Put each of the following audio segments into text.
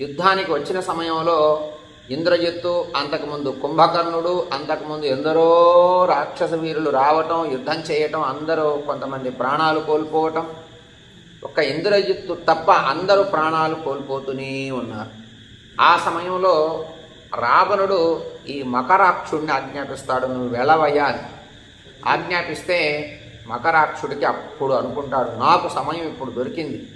యుద్ధానికి వచ్చిన సమయంలో ఇంద్రజిత్తు అంతకుముందు కుంభకర్ణుడు అంతకుముందు ఎందరో రాక్షస వీరులు రావటం యుద్ధం చేయటం అందరూ కొంతమంది ప్రాణాలు కోల్పోవటం. ఒక్క ఇంద్రజిత్తు తప్ప అందరూ ప్రాణాలు కోల్పోతూనే ఉన్నారు. ఆ సమయంలో రావణుడు ఈ మకరాక్షుడిని ఆజ్ఞాపిస్తాడు నువ్వు వెళ్ళవయ్యా అని. ఆజ్ఞాపిస్తే మకరాక్షుడికి అప్పుడు అనుకుంటాడు నాకు సమయం ఇప్పుడు దొరికింది.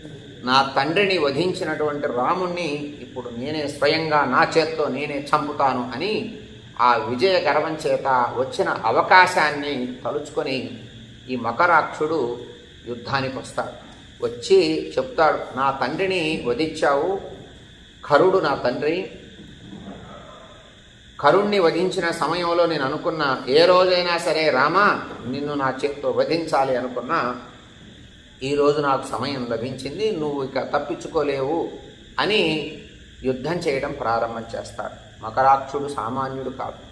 నా తండ్రిని వధించినటువంటి రాముణ్ణి ఇప్పుడు నేనే స్వయంగా నా చేత్తో నేనే చంపుతాను అని ఆ విజయ గర్వం చేత వచ్చిన అవకాశాన్ని తలుచుకొని ఈ మకరాక్షుడు యుద్ధానికి వస్తాడు. వచ్చి చెప్తాడు నా తండ్రిని వధించావు కరుడు నా తండ్రి. కరుణ్ణి వధించిన సమయంలో నేను అనుకున్నా ఏ రోజైనా సరే రామా నిన్ను నా చేత్తో వధించాలి అనుకున్నా ఈరోజు నాకు సమయం లభించింది నువ్వు ఇక తప్పించుకోలేవు అని యుద్ధం చేయడం ప్రారంభం చేస్తాడు. మకరాక్షుడు సామాన్యుడు కాదు.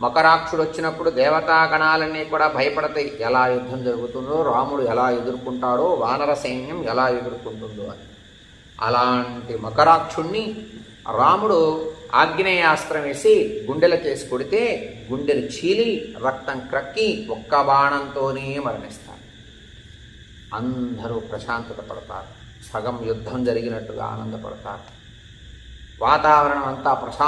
మకరాక్షుడు వచ్చినప్పుడు దేవతాగణాలన్నీ కూడా భయపడతాయి. ఎలా యుద్ధం జరుగుతుందో రాముడు ఎలా ఎదుర్కొంటాడో వానర సైన్యం ఎలా ఎదుర్కొంటుందో అని. అలాంటి మకరాక్షుణ్ణి రాముడు ఆగ్నేయాస్త్రం వేసి గుండెలకేసి కొడితే గుండెలు చీలి రక్తం క్రక్కి ఒక్క బాణంతోనే మరణిస్తారు అందరూ ప్రశాంతత పడతారు సగం యుద్ధం జరిగినట్టుగా ఆనందపడతారు. వాతావరణం అంతా ప్రశాంత